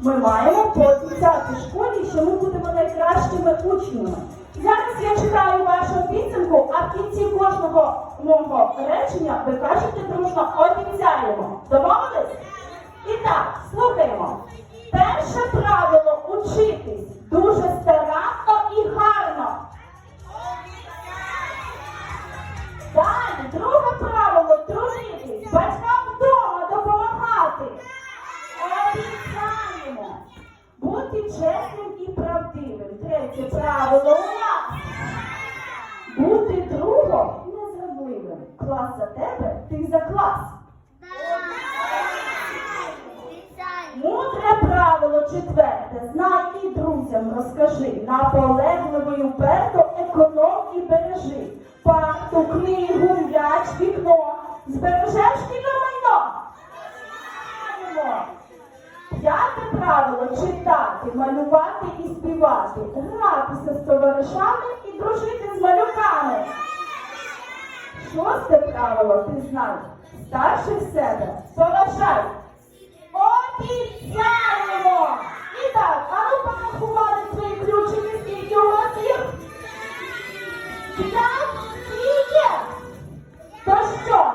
Ми маємо пообіцяти школі, що ми будемо найкращими учнями. Зараз я читаю вашу підсумку, а в кінці кожного мого речення ви кажете дружно обіцяємо. Домовились? І так, слухаємо. Перше правило учитись дуже Обіцяємо бути чесним і правдивим. Третє правило у нас. Бути другом і незрадливим. Клас за тебе, ти за клас. Мудре правило четверте. Знай і друзям розкажи. Наполегливо і вперто економ і бережи. Парту, книгу, м'яч, вікно. Збережеш шкільне правило читати, малювати і співати, гратися з товаришами і дружити з малюками. Шосте правило ти Старше Старших себе поважай. Обіцяємо! І так, а ну порахували свої ключики, скільки у вас їх? так? і. То що?